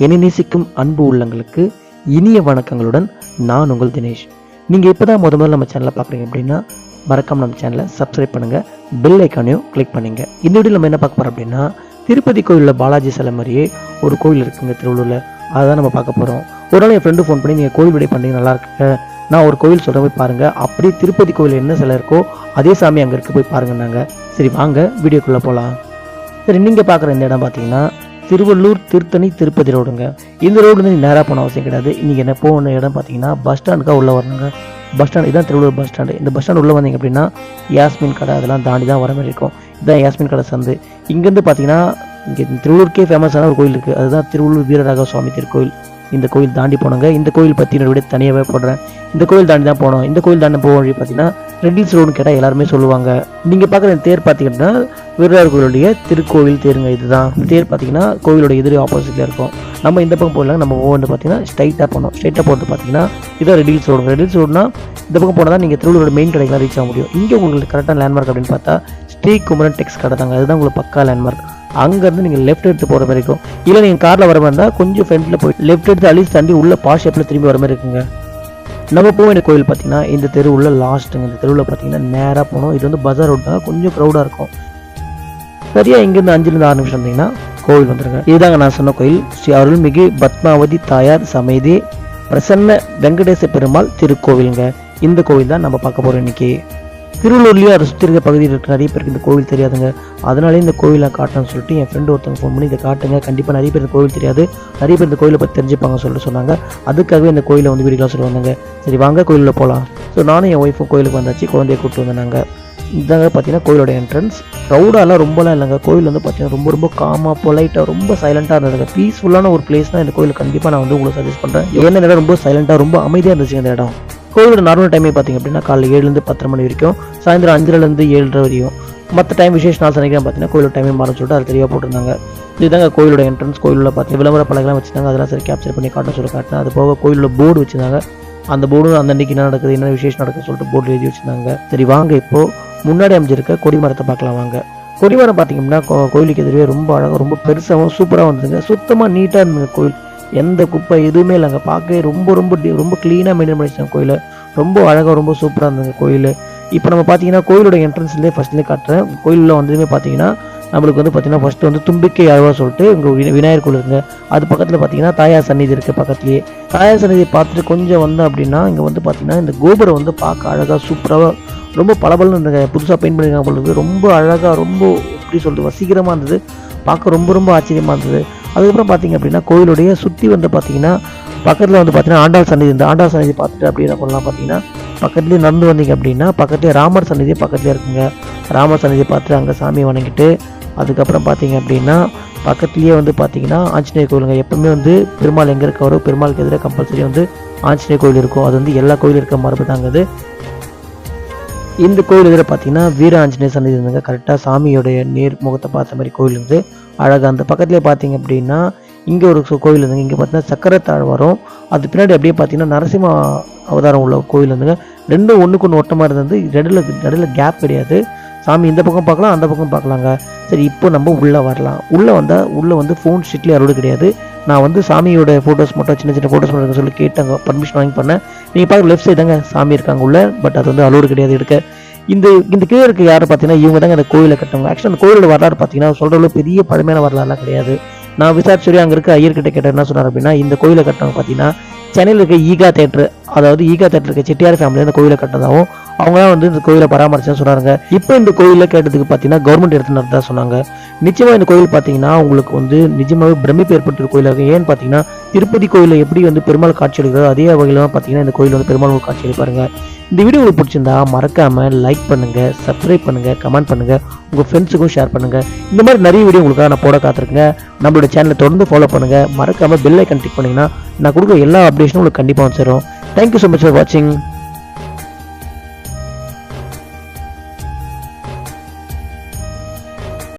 என்னை நேசிக்கும் அன்பு உள்ளங்களுக்கு இனிய வணக்கங்களுடன் நான் உங்கள் தினேஷ். நீங்கள் இப்போ தான் முத முதல்ல நம்ம சேனலை பார்க்குறீங்க அப்படின்னா மறக்காம நம்ம சேனலை சப்ஸ்கிரைப் பண்ணுங்கள் பெல் ஐக்கானையும் கிளிக் பண்ணுங்க. இந்த வீடியோ நம்ம என்ன பார்க்க போகிறோம் அப்படின்னா திருப்பதி கோயிலில் பாலாஜி சிலை மாதிரியே ஒரு கோயில் இருக்குங்க திருவள்ளூரில். அதை தான் நம்ம பார்க்க போகிறோம் ஒரு நாள் என் ஃப்ரெண்டு ஃபோன் பண்ணி நீங்கள் கோயில் விடை பண்ணி நல்லா இருக்குங்க நான் ஒரு கோயில் சொல்கிற போய் பாருங்கள் அப்படியே திருப்பதி கோயில் என்ன சிலை இருக்கோ அதே சாமி அங்கே இருக்க போய் பாருங்கன்னாங்க. சரி வாங்க வீடியோக்குள்ளே போகலாம் சரி நீங்கள் பார்க்குற இந்த இடம் பார்த்தீங்கன்னா திருவள்ளூர் திருத்தணி திருப்பதி ரோடுங்க. இந்த ரோடு நீங்கள் நேராக போன அவசியம் கிடையாது. நீங்கள் என்ன போன இடம் பார்த்தீங்கன்னா பஸ் ஸ்டாண்டுக்காக உள்ளே வரணுங்க. பஸ் ஸ்டாண்ட் இதான் திருவள்ளூர் பஸ் ஸ்டாண்டு இந்த பஸ் ஸ்டாண்ட் உள்ளே வந்தீங்க அப்படின்னா யாஸ்மின் கடை அதெல்லாம் தாண்டி தான் வர மாதிரி இருக்கும். இதுதான் யாஸ்மின் கடை சந்து. இங்கேருந்து பார்த்தீங்கன்னா இங்கே திருவள்ளூருக்கே ஃபேமஸான ஒரு கோயில் இருக்குது அதுதான் திருவள்ளூர் வீரராக சுவாமி திருக்கோயில். இந்த கோயில் தாண்டி போனோங்க. இந்த கோயில் பற்றி என்னோட தனியாகவே போடுறேன். இந்த கோயில் தாண்டி தான் போனோம். இந்த கோயில் தாண்டி போக வழி பார்த்தீங்கன்னா ரெட்டில்ஸ் ரோடுன்னு கேட்டால் எல்லாருமே சொல்லுவாங்க. நீங்கள் பார்க்குற தேர் பார்த்தீங்கன்னா வீரரார் கோயிலுடைய திருக்கோவில் தேருங்க இதுதான். தேர் பார்த்தீங்கன்னா கோவிலோட எதிரி ஆப்போசிட்டில் இருக்கும். நம்ம இந்த பக்கம் போகலாம் நம்ம ஒவ்வொன்று பார்த்தீங்கன்னா ஸ்ட்ரைட்டாக போனோம் ஸ்ட்ரைட்டாக போகிறது பார்த்தீங்கன்னா இதான் ரெடில்ஸ் ரோடு ரெடில்ஸ் ரோடுனா இந்த பக்கம் போனால் தான் நீங்கள் திருவள்ளூரோட மெயின் கடைக்கெலாம் ரீச் ஆக முடியும். இங்கே உங்களுக்கு கரெக்டாக லேண்ட்மார்க் அப்படின்னு பார்த்தா ஸ்ரீ குமரன் டெக்ஸ் கடை தாங்க. அதுதான் உங்களுக்கு பக்கா லேண்ட்மார்க் அங்கேருந்து நீங்கள் லெஃப்ட் எடுத்து போகிற மாதிரி இருக்கும். இல்லை நீங்கள் காரில் வர மாதிரி இருந்தால் கொஞ்சம் ஃப்ரண்ட்டில் போய் லெஃப்ட் எடுத்து அழிச்சு தாண்டி உள்ள பாஸ் ஷேப்பில் திரும்பி வர மாதிரி இருக்குங்க. நம்ம போக வேண்டிய கோயில் பார்த்தீங்கன்னா இந்த தெரு லாஸ்ட்டுங்க இந்த தெருவில் பார்த்தீங்கன்னா நேராக போகணும். இது வந்து பஜார் ரோட்னா தான். கொஞ்சம் க்ரௌடாக இருக்கும். சரியாக இங்கேருந்து அஞ்சுலேருந்து ஆறு நிமிஷம் வந்தீங்கன்னா கோவில் வந்துருங்க. இதுதாங்க நான் சொன்ன கோயில். ஸ்ரீ அருள்மிகு பத்மாவதி தாயார் சமேதி பிரசன்ன வெங்கடேச பெருமாள் திருக்கோவிலுங்க. இந்த கோவில் தான் நம்ம பார்க்க போகிறோம் இன்னைக்கு. திருவள்ளூர்லேயும் அதை சுற்றி இருக்க பகுதியில் இருக்க நிறைய பேருக்கு இந்த கோவில் தெரியாதுங்க. அதனாலே இந்த கோவிலை காட்டணும்னு சொல்லிட்டு என் ஃப்ரெண்டு ஒருத்தவங்க ஃபோன் பண்ணி இதை காட்டுங்க. கண்டிப்பாக நிறைய பேர் இந்த கோவில் தெரியாது. நிறைய பேர் இந்த கோயிலை பற்றி தெரிஞ்சுப்பாங்க சொல்லிட்டு சொன்னாங்க. அதுக்காகவே இந்த கோயிலை வந்து வீடியோ சொல்லி வந்தாங்க. சரி வாங்க கோயிலில் போகலாம் ஸோ நானும் என் ஒய்ஃபும் கோயிலுக்கு வந்தாச்சு. குழந்தைய கூப்பிட்டு வந்தாங்க இதாங்க பார்த்தீங்கன்னா கோயிலோட என்ட்ரன்ஸ் க்ரௌடாலாம் ரொம்பலாம் இல்லைங்க. கோயில் வந்து பார்த்தீங்கன்னா ரொம்ப ரொம்ப காமாக பொலைட்டாக ரொம்ப சைலண்ட்டாக இருந்ததுங்க. பீஸ்ஃபுல்லான ஒரு பிளேஸ் தான் இந்த கோயில் கண்டிப்பாக நான் வந்து உங்களுக்கு சஜஸ்ட் பண்ணுறேன் ஏன்னா இடம் ரொம்ப சைலண்ட்டாக ரொம்ப அமைதியாக இருந்துச்சு இந்த இடம். கோயிலோட நார்மல் டைமே பார்த்தீங்க அப்படின்னா காலைல ஏழுலேருந்து பத்தரை மணி வரைக்கும் சாயந்தரம் அஞ்சரைலேருந்து ஏழரை வரையும். மற்ற டைம் விசேஷ நாள் சனிக்கிழமை பார்த்தீங்கன்னா கோயிலோட டைமே மாறும் சொல்லிட்டு அது தெளிவாக போட்டிருந்தாங்க. இதுதாங்க கோயிலோட என்ட்ரன்ஸ் கோயிலில் பார்த்தீங்கன்னா விளம்பர பலகெல்லாம் வச்சிருந்தாங்க. அதெல்லாம் சரி கேப்சர் பண்ணி காட்ட சொல்லி காட்டினா அது போக கோயிலோட போர்டு வச்சிருந்தாங்க. அந்த போர்டு அந்த அன்னைக்கு என்ன நடக்குது என்ன விசேஷம் நடக்குது சொல்லிட்டு போர்டு எழுதி வச்சிருந்தாங்க. சரி வாங்க இப்போது முன்னாடி அமைஞ்சிருக்க கொடிமரத்தை பார்க்கலாம் வாங்க. கொடிமரம் பார்த்தீங்கன்னா கோ- கோயிலுக்கு எதிரே ரொம்ப அழகாக ரொம்ப பெருசாகவும் சூப்பராக வந்ததுங்க சுத்தமாக நீட்டாக இருந்தது கோயில். எந்த குப்பை எதுவுமே இல்லைங்க பார்க்கவே ரொம்ப ரொம்ப ரொம்ப க்ளீனாக மெயின்டைன் பண்ணிச்சாங்க கோயிலை. ரொம்ப அழகாக ரொம்ப சூப்பராக இருந்தது கோயில். இப்போ நம்ம பார்த்தீங்கன்னா கோயிலோட என்ட்ரன்ஸ்லேயே ஃபஸ்ட்லேயே காட்டுறேன். கோயிலில் வந்ததுமே பார்த்தீங்கன்னா நம்மளுக்கு வந்து பார்த்தீங்கன்னா ஃபஸ்ட்டு வந்து தும்பிக்கை அழகாக சொல்லிட்டு இங்கே விநாயகர் கோயில் இருக்குங்க. அது பக்கத்தில் பார்த்தீங்கன்னா தாயார் சன்னிதி இருக்குது பக்கத்துலேயே. தாயார் சந்நிதியை பார்த்துட்டு கொஞ்சம் வந்தோம் அப்படின்னா இங்கே வந்து பார்த்தீங்கன்னா இந்த கோபுரம் வந்து பார்க்க அழகாக சூப்பராக ரொம்ப பளபளன்னு இருந்தது புதுசாக பெயிண்ட் பண்ணியிருக்காங்க போல இருக்குது ரொம்ப அழகாக ரொம்ப எப்படி சொல்கிறது வசீகரமாக இருந்தது. பார்க்க ரொம்ப ரொம்ப ஆச்சரியமாக இருந்தது. அதுக்கப்புறம் பார்த்தீங்க அப்படின்னா கோயிலுடைய சுற்றி வந்து பார்த்தீங்கன்னா பக்கத்தில் வந்து பார்த்தீங்கன்னா ஆண்டாள் சன்னதி இருந்தது. ஆண்டாள் சன்னதி பார்த்துட்டு அப்படியே என்ன பண்ணலாம் பார்த்தீங்கன்னா பக்கத்துலேயே நடந்து வந்தீங்க அப்படின்னா பக்கத்துலேயே ராமர் சன்னதி பக்கத்துலேயே இருக்குங்க. ராமர் சன்னதியை பார்த்து அங்கே சாமி வணங்கிட்டு அதுக்கப்புறம் பார்த்தீங்க அப்படின்னா பக்கத்துலேயே வந்து பார்த்தீங்கன்னா ஆஞ்சநேயர் கோயிலுங்க. எப்பவுமே வந்து பெருமாள் எங்கே இருக்காரோ பெருமாளுக்கு எதிராக கம்பல்சரி வந்து ஆஞ்சநேயர் கோயில் இருக்கும். அது வந்து எல்லா கோயிலும் இருக்க மரபு தாங்க அது. இந்த கோயில் இதில் பார்த்தீங்கன்னா வீர ஆஞ்சநேயர் சன்னதி இருந்தாங்க கரெக்டாக சாமியோடைய நேர் முகத்தை பார்த்த மாதிரி கோயில் இருந்து அழகாக அந்த பக்கத்துலேயே பார்த்தீங்க அப்படின்னா இங்கே ஒரு கோயில் இருந்துங்க இங்கே பார்த்தீங்கன்னா சக்கரத்தாழ் வரும் அது பின்னாடி அப்படியே பார்த்தீங்கன்னா நரசிம்ம அவதாரம் உள்ள கோயில் இருந்துங்க ரெண்டும் ஒன்றுக்கு ஒன்று ஒட்டமாக இருந்தது. நடுவில் நடுவில் கேப் கிடையாது. சாமி இந்த பக்கம் பார்க்கலாம் அந்த பக்கம் பார்க்கலாங்க. சரி இப்போ நம்ம உள்ளே வரலாம். உள்ளே வந்தால் உள்ளே வந்து ஃபோன் ஷீட்லேயே அறுவடை கிடையாது. நான் வந்து சாமியோட ஃபோட்டோஸ் மட்டும் சின்ன சின்ன ஃபோட்டோஸ் மட்டும் சொல்லி கேட்டாங்க பர்மிஷன் வாங்கி பண்ணேன். நீங்கள் பார்க்க லெஃப்ட் சைடு தாங்க சாமி இருக்காங்க உள்ள பட் அது வந்து அலோடு கிடையாது எடுக்க இந்த இந்த கீழே இருக்க யாரை பார்த்தீங்கன்னா இவங்க தாங்க இந்த கோயிலை கட்டவங்க. ஆக்சுவலாக அந்த கோயிலோட வரலாறு பார்த்தீங்கன்னா சொல்கிற அளவு பெரிய பழமையான வரலாறுலாம் கிடையாது. நான் விசாரிச்சு அங்கே இருக்க ஐயர்கிட்ட கேட்டேன் என்ன சொன்னார் அப்படின்னா இந்த கோயிலை கட்டவங்க பார்த்தீங்கன்னா சென்னையில் இருக்க ஈகா தேட்டர் அதாவது ஈகா தேட்டர் இருக்க செட்டியார் ஃபேமிலி அந்த கோயிலை கட்டினதாகவும் அவங்க தான் வந்து இந்த கோயிலை பராமரிச்சுன்னு சொன்னாங்க இப்போ இந்த கோயிலில் கேட்டதுக்கு பார்த்தீங்கன்னா கவர்மெண்ட் எடுத்து தான் சொன்னாங்க. நிச்சயமாக இந்த கோயில் பார்த்தீங்கன்னா உங்களுக்கு வந்து நிஜமாகவே பிரமிப்பு ஏற்பட்ட கோயிலாக ஏன்னு பார்த்தீங்கன்னா திருப்பதி கோயிலில் எப்படி வந்து பெருமாள் காட்சி அளிக்கிறதோ அதே வகையில் தான் பார்த்தீங்கன்னா இந்த கோயில் வந்து பெருமாள் காட்சி அளிப்பாருங்க இந்த வீடியோ உங்களுக்கு பிடிச்சிருந்தா மறக்காமல் லைக் பண்ணுங்கள் சப்ஸ்கிரைப் பண்ணுங்கள் கமெண்ட் பண்ணுங்கள் உங்கள் ஃப்ரெண்ட்ஸுக்கும் ஷேர் பண்ணுங்க. இந்த மாதிரி நிறைய வீடியோ உங்களுக்காக நான் போட காத்திருக்கேங்க. நம்மளோட சேனலை தொடர்ந்து ஃபாலோ பண்ணுங்கள் மறக்காமல் பெல் ஐக்கன் கிளிக் நான் கொடுக்குற எல்லா அப்டேஷனும் உங்களுக்கு கண்டிப்பாக வந்து சேரும் தேங்க்யூ ஸோ மச் ஃபார் வாட்சிங்